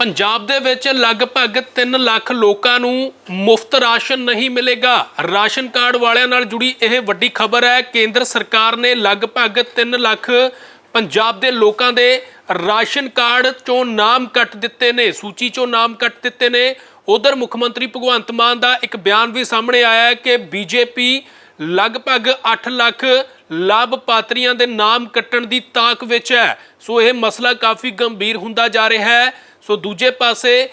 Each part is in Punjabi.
ਪੰਜਾਬ ਦੇ ਵਿੱਚ ਲਗਭਗ 3 ਲੱਖ ਲੋਕਾਂ ਨੂੰ ਮੁਫਤ ਰਾਸ਼ਨ ਨਹੀਂ ਮਿਲੇਗਾ। ਰਾਸ਼ਨ ਕਾਰਡ ਵਾਲਿਆਂ ਨਾਲ ਜੁੜੀ ਇਹ ਵੱਡੀ ਖਬਰ ਹੈ। ਕੇਂਦਰ ਸਰਕਾਰ ਨੇ ਲਗਭਗ 3 ਲੱਖ ਪੰਜਾਬ ਦੇ ਲੋਕਾਂ ਦੇ ਰਾਸ਼ਨ ਕਾਰਡ ਚੋਂ ਨਾਮ ਕੱਟ ਦਿੱਤੇ ਨੇ, ਸੂਚੀ ਚੋਂ ਨਾਮ ਕੱਟ ਦਿੱਤੇ ਨੇ। ਉਧਰ ਮੁੱਖ ਮੰਤਰੀ ਭਗਵੰਤ ਮਾਨ ਦਾ ਇੱਕ ਬਿਆਨ ਵੀ ਸਾਹਮਣੇ ਆਇਆ ਹੈ ਕਿ ਬੀਜੇਪੀ ਲਗਭਗ 8 ਲੱਖ ਲਾਭਪਾਤਰੀਆਂ ਦੇ ਨਾਮ ਕੱਟਣ ਦੀ ਤਾਕ ਵਿੱਚ ਹੈ। ਸੋ ਇਹ ਮਸਲਾ ਕਾਫੀ ਗੰਭੀਰ ਹੁੰਦਾ ਜਾ ਰਿਹਾ ਹੈ। ਸੋ ਦੂਜੇ ਪਾਸੇ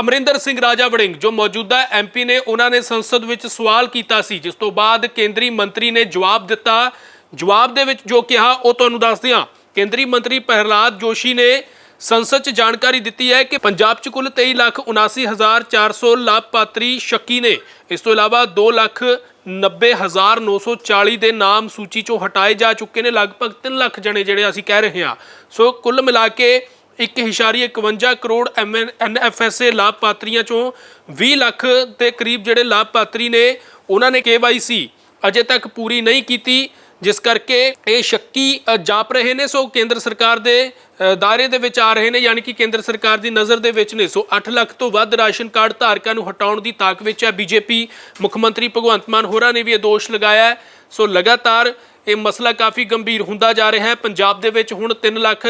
ਅਮਰਿੰਦਰ ਸਿੰਘ ਰਾਜਾ ਵੜਿੰਗ ਜੋ ਮੌਜੂਦਾ ਐਮਪੀ ਨੇ ਉਹਨਾਂ ਨੇ ਸੰਸਦ ਵਿੱਚ ਸਵਾਲ ਕੀਤਾ ਸੀ ਜਿਸ ਤੋਂ ਬਾਅਦ ਕੇਂਦਰੀ ਮੰਤਰੀ ਨੇ ਜਵਾਬ ਦਿੱਤਾ। ਜਵਾਬ ਦੇ ਵਿੱਚ ਜੋ ਕਿਹਾ ਉਹ ਤੁਹਾਨੂੰ ਦੱਸਦੇ ਹਾਂ। ਕੇਂਦਰੀ ਮੰਤਰੀ ਪ੍ਰਹਲਾਦ ਜੋਸ਼ੀ ਨੇ ਸੰਸਦ 'ਚ ਜਾਣਕਾਰੀ ਦਿੱਤੀ ਹੈ ਕਿ ਪੰਜਾਬ 'ਚ ਕੁੱਲ 23,79,400 ਲਾਭਪਾਤਰੀ ਸ਼ੱਕੀ ਨੇ। ਇਸ ਤੋਂ ਇਲਾਵਾ 2,90,940 ਦੇ ਨਾਮ ਸੂਚੀ 'ਚੋਂ ਹਟਾਏ ਜਾ ਚੁੱਕੇ ਨੇ। ਲਗਭਗ 3 ਲੱਖ ਜਣੇ ਜਿਹੜੇ ਅਸੀਂ ਕਹਿ ਰਹੇ ਹਾਂ। ਸੋ ਕੁੱਲ ਮਿਲਾ ਕੇ 1.51 ਕਰੋੜ ਐਨਐਫਐਸਏ ਲਾਭਪਾਤਰੀਆਂ ਚੋਂ 20 ਲੱਖ ਦੇ ਕਰੀਬ ਜਿਹੜੇ ਲਾਭਪਾਤਰੀ ਨੇ, ਉਹਨਾਂ ਨੇ ਕੇਵਾਈਸੀ ਅਜੇ ਤੱਕ ਪੂਰੀ ਨਹੀਂ ਕੀਤੀ, ਜਿਸ ਕਰਕੇ ਇਹ ਸ਼ੱਕੀ ਜਾਪ ਰਹੇ ਨੇ। ਸੋ ਕੇਂਦਰ ਸਰਕਾਰ ਦੇ ਦਾਇਰੇ ਦੇ ਵਿੱਚ ਆ ਰਹੇ ਨੇ, ਯਾਨੀ ਕਿ ਕੇਂਦਰ ਸਰਕਾਰ ਦੀ ਨਜ਼ਰ ਦੇ ਵਿੱਚ ਨੇ। ਸੋ 8 ਲੱਖ ਤੋਂ ਵੱਧ ਰਾਸ਼ਨ ਕਾਰਡ ਧਾਰਕਾਂ ਨੂੰ ਹਟਾਉਣ ਦੀ ਤਾਕ ਵਿੱਚ ਹੈ ਬੀਜੇਪੀ ਮੁੱਖ ਮੰਤਰੀ ਭਗਵੰਤ ਮਾਨ ਹੋਰਾਂ ਨੇ ਵੀ ਇਹ ਦੋਸ਼ ਲਗਾਇਆ ਸੋ ਲਗਾਤਾਰ ਇਹ ਮਸਲਾ ਕਾਫੀ ਗੰਭੀਰ ਹੁੰਦਾ ਜਾ ਰਿਹਾ ਹੈ। ਪੰਜਾਬ ਦੇ ਵਿੱਚ ਹੁਣ 3 ਲੱਖ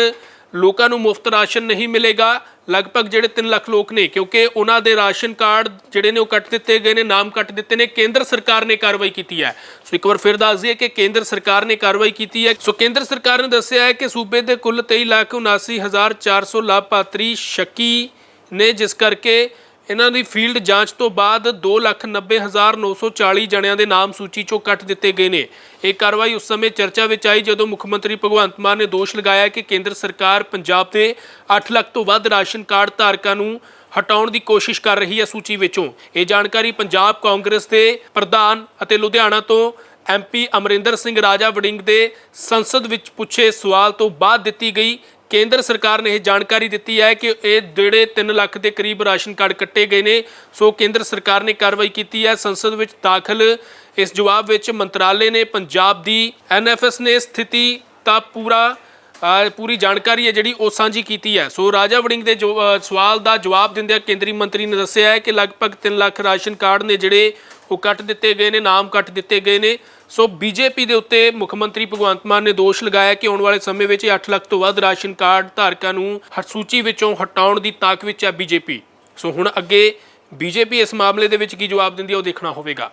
ਲੋਕਾਂ ਨੂੰ ਮੁਫਤ ਰਾਸ਼ਨ ਨਹੀਂ ਮਿਲੇਗਾ। ਲਗਭਗ ਜਿਹੜੇ 3 ਲੱਖ ਲੋਕ ਨੇ ਕਿਉਂਕਿ ਉਹਨਾਂ ਦੇ ਰਾਸ਼ਨ ਕਾਰਡ ਜਿਹੜੇ ਨੇ ਉਹ ਕੱਟ ਦਿੱਤੇ ਗਏ ਨੇ ਨਾਮ ਕੱਟ ਦਿੱਤੇ ਨੇ ਕੇਂਦਰ ਸਰਕਾਰ ਨੇ ਕਾਰਵਾਈ ਕੀਤੀ ਹੈ। ਸੋ ਇੱਕ ਵਾਰ ਫਿਰ ਦੱਸ ਦਈਏ ਕਿ ਕੇਂਦਰ ਸਰਕਾਰ ਨੇ ਕਾਰਵਾਈ ਕੀਤੀ ਹੈ। ਸੋ ਕੇਂਦਰ ਸਰਕਾਰ ਨੇ ਦੱਸਿਆ ਹੈ ਕਿ ਸੂਬੇ ਦੇ ਕੁੱਲ 23,79,400 ਲਾਭਪਾਤਰੀ ਸ਼ੱਕੀ ਨੇ ਜਿਸ ਕਰਕੇ ਇਹਨਾਂ ਦੀ ਫੀਲਡ ਜਾਂਚ ਤੋਂ ਬਾਅਦ 2,90,940 ਜਣਿਆਂ ਦੇ ਨਾਮ ਸੂਚੀ ਚੋਂ ਕੱਟ ਦਿੱਤੇ ਗਏ ਨੇ। ਇਹ ਕਾਰਵਾਈ ਉਸ ਸਮੇਂ ਚਰਚਾ ਵਿੱਚ ਆਈ ਜਦੋਂ ਮੁੱਖ ਮੰਤਰੀ ਭਗਵੰਤ ਮਾਨ ਨੇ ਦੋਸ਼ ਲਗਾਇਆ ਕਿ ਕੇਂਦਰ ਸਰਕਾਰ ਪੰਜਾਬ ਦੇ 8 ਲੱਖ ਤੋਂ ਵੱਧ ਰਾਸ਼ਨ ਕਾਰਡ ਧਾਰਕਾਂ ਨੂੰ ਹਟਾਉਣ ਦੀ ਕੋਸ਼ਿਸ਼ ਕਰ ਰਹੀ ਹੈ ਸੂਚੀ ਵਿੱਚੋਂ। ਇਹ ਜਾਣਕਾਰੀ ਪੰਜਾਬ ਕਾਂਗਰਸ ਦੇ ਪ੍ਰਧਾਨ ਅਤੇ ਲੁਧਿਆਣਾ ਤੋਂ ਐਮਪੀ ਅਮਰਿੰਦਰ ਸਿੰਘ ਰਾਜਾ ਵੜਿੰਗ ਦੇ ਸੰਸਦ ਵਿੱਚ ਪੁੱਛੇ ਸਵਾਲ ਤੋਂ ਬਾਅਦ ਦਿੱਤੀ ਗਈ। ਕੇਂਦਰ ਸਰਕਾਰ ਨੇ ਇਹ ਜਾਣਕਾਰੀ ਦਿੱਤੀ ਹੈ ਕਿ ਇਹ ਜਿਹੜੇ 3 ਲੱਖ ਦੇ ਕਰੀਬ ਰਾਸ਼ਨ ਕਾਰਡ ਕੱਟੇ ਗਏ ਨੇ। ਸੋ ਕੇਂਦਰ ਸਰਕਾਰ ਨੇ ਕਾਰਵਾਈ ਕੀਤੀ ਹੈ। ਸੰਸਦ ਵਿੱਚ ਦਾਖਲ ਇਸ ਜਵਾਬ ਵਿੱਚ ਮੰਤਰਾਲੇ ਨੇ ਪੰਜਾਬ ਦੀ ਐਨਐਫਐਸ ਨੇ ਸਥਿਤੀ ਦਾ ਪੂਰਾ ਪੂਰੀ ਜਾਣਕਾਰੀ ਹੈ ਜਿਹੜੀ ਉਹ ਸਾਂਝੀ ਕੀਤੀ ਹੈ। ਸੋ ਰਾਜਾ ਵੜਿੰਗ ਦੇ ਜੋ ਸਵਾਲ ਦਾ ਜਵਾਬ ਦਿੰਦਿਆਂ ਕੇਂਦਰੀ ਮੰਤਰੀ ਨੇ ਦੱਸਿਆ ਹੈ ਕਿ ਲਗਭਗ 3 ਲੱਖ ਰਾਸ਼ਨ ਕਾਰਡ ਨੇ ਜਿਹੜੇ ਉਹ ਕੱਟ ਦਿੱਤੇ ਗਏ ਨੇ, ਨਾਮ ਕੱਟ ਦਿੱਤੇ ਗਏ ਨੇ। ਸੋ ਬੀਜੇਪੀ ਦੇ ਉੱਤੇ ਮੁੱਖ ਮੰਤਰੀ ਭਗਵੰਤ ਮਾਨ ਨੇ ਦੋਸ਼ ਲਗਾਇਆ ਕਿ ਆਉਣ ਵਾਲੇ ਸਮੇਂ ਵਿੱਚ ਇਹ 8 ਲੱਖ ਤੋਂ ਵੱਧ ਰਾਸ਼ਨ ਕਾਰਡ ਧਾਰਕਾਂ ਨੂੰ ਹਰ ਸੂਚੀ ਵਿੱਚੋਂ ਹਟਾਉਣ ਦੀ ਤਾਕ ਵਿੱਚ ਹੈ ਬੀਜੇਪੀ। ਸੋ ਹੁਣ ਅੱਗੇ ਬੀਜੇਪੀ ਇਸ ਮਾਮਲੇ ਦੇ ਵਿੱਚ ਕੀ ਜਵਾਬ ਦਿੰਦੀ ਹੈ ਉਹ ਦੇਖਣਾ ਹੋਵੇਗਾ।